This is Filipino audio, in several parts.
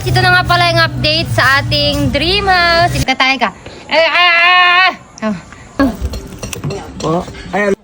guys, ito na nga pala yung update sa ating dream house. Ito tayo ka. Eh, ah. Oh. Oh, ayan.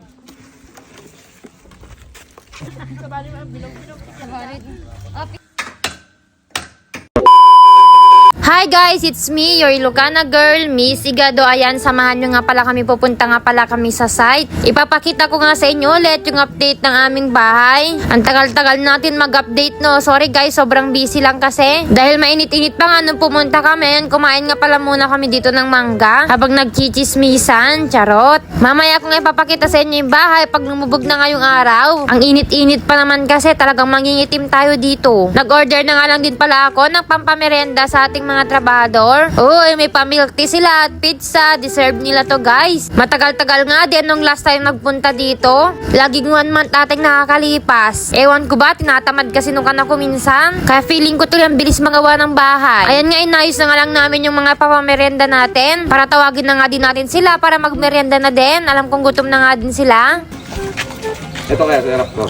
Hi guys, it's me, your Ilocana girl, Miss Igado. Ayan, samahan nyo nga pala kami, pupunta nga pala kami sa site. Ipapakita ko nga sa inyo ulit yung update ng aming bahay. Ang tagal-tagal natin mag-update no. Sorry guys, sobrang busy lang kasi. Dahil mainit-init pa nga nung pumunta kami, ayan, kumain nga pala muna kami dito ng mangga. Habang nagchichismisan, charot. Mamaya ko nga ipapakita sa inyo yung bahay pag lumubog na ngayong araw. Ang init-init pa naman kasi, talagang mangingitim tayo dito. Nag-order na nga lang din pala ako ng pampamerenda sa ating mga trabador. Uy, may pamilk tea sila at pizza. Deserve nila to guys. Matagal-tagal nga din nung last time nagpunta dito. Laging one month ating nakakalipas. Ewan ko ba, tinatamad kasi nung kana ko minsan. Kaya feeling ko to ang bilis magawa ng bahay. Ayan nga, inayos na nga lang namin yung mga papamerenda natin. Para tawagin na nga din natin sila para magmerenda na din. Alam kong gutom na nga din sila. Ito kaya, sa Raptor.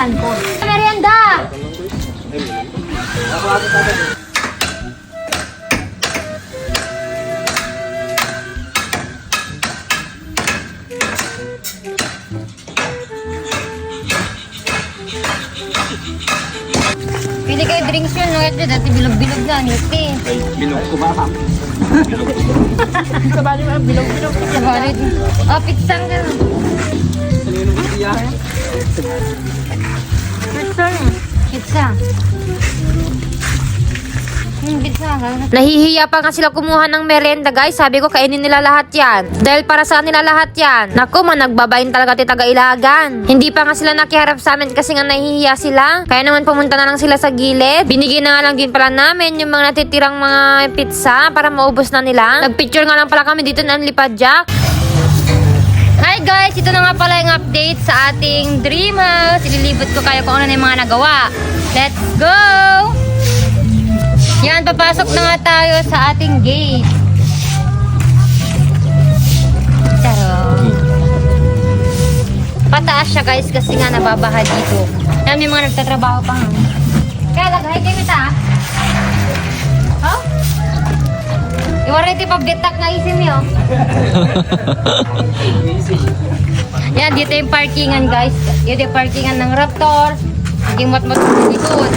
Meriendahan ko. Merienda! Pili kayo drinks yun, no? Ito, dati bilog-bilog na, niti. Bilog ko ba? Sabali mo, bilog-bilog. Sabali. Oh, pizza nga. Pizza. Pizza. Pizza. Nahihiya pa nga sila kumuha ng merenda guys. Sabi ko kainin nila lahat yan. Dahil para sa nila lahat yan. Naku, man nagbabayin talaga ti taga-ilagan. Hindi pa nga sila nakiharap sa amin kasi nga nahihiya sila. Kaya naman pumunta na lang sila sa gilid. Binigyan na nga lang din pala namin yung mga natitirang mga pizza para maubos na nila. Nagpicture nga lang pala kami dito ng lipad jack. Guys! Ito na nga pala yung update sa ating dream house. Ililibot ko kayo kung ano na yung mga nagawa. Let's go! Yan, papasok na nga tayo sa ating gate. Taro. Pataas siya guys kasi nga nababaha dito. Yan, may mga nagtatrabaho pa nga. Kaya lagay kayo ta. Oh? Iwaray ti pabditak na isim niyo. Yan, dito yung parkingan guys. Dito yung parkingan ng Raptor. Naging mat-mat sa likod.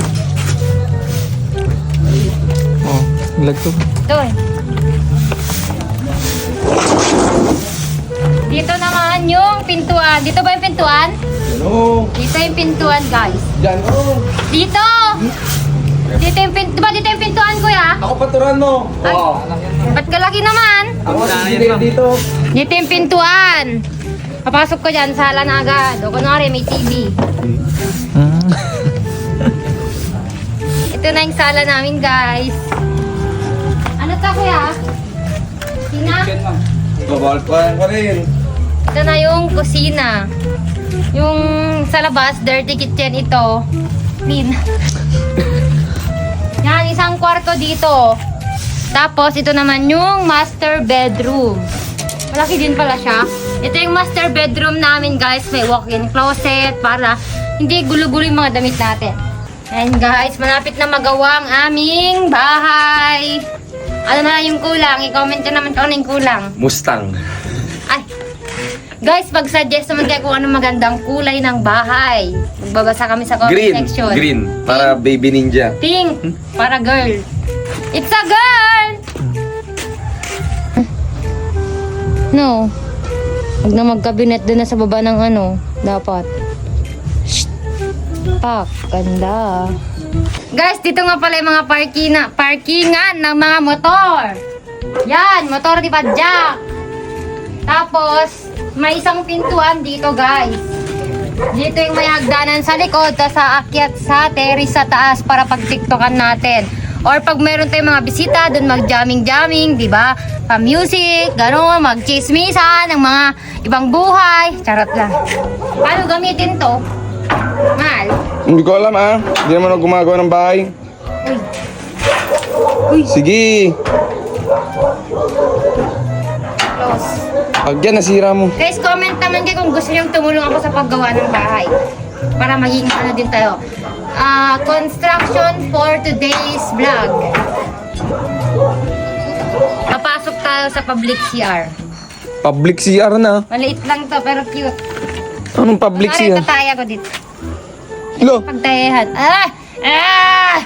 Oh, lagto. Ito eh. Dito naman yung pintuan. Dito ba yung pintuan? Ano? Dito yung pintuan guys. Oh. Dito! Dito yung pintuan. Diba dito yung pintuan kuya? Ako paturan mo. Ay. Wow. Ba't kalaki naman? Ako sisili dito. Dito yung pintuan. Papasok ko dyan, sala na agad. O kunwari, may TV. Ito na yung sala namin, guys. Ano to, kuya? Tina? Babawal pa pa rin. Ito na yung kusina. Yung sa labas, dirty kitchen ito. Clean. Yan, isang kwarto dito. Tapos, ito naman yung master bedroom. Malaki din pala siya. Ito yung master bedroom namin, guys. May walk-in closet para hindi gulo-gulo yung mga damit natin. Ayan, guys. Malapit na magawa ang aming bahay. Ano na yung kulang? I-comment nyo naman kung ano yung kulang. Mustang. Ay! Guys, pag-suggest naman kayo kung ano magandang kulay ng bahay. Magbabasa kami sa comment Green. section. Green. Para baby ninja. Pink. Para girl. It's a girl! No. Huwag na magkabinet doon na sa baba ng ano. Dapat. Shh. Pak. Ganda. Guys, dito nga pala yung mga parkina, parkingan ng mga motor. Yan, motor di Jack. Tapos, may isang pintuan dito, guys. Dito yung may hagdanan sa likod, tapos aakyat sa terrace sa taas para pag-tiktokan natin. Or pag meron tayong mga bisita, dun mag-jamming-jamming, di ba? Pa-music, gano'n, mag-chismisan ng mga ibang buhay. Charot lang. Paano gamitin to? Mahal. Hindi ko alam ah. Hindi naman ako gumagawa ng bahay. Uy. Uy. Sige. Pag yan, nasira mo. guys, comment naman kayo kung gusto nyo tumulong ako sa paggawa ng bahay. Para maging ano din tayo. Ah, construction for today's vlog. Papasok tayo sa public CR. Public CR na. Maliit lang to, pero cute. Anong public Kunwari, CR? tataya ko dito. Lo, Pagtayahan. Ah! Ah!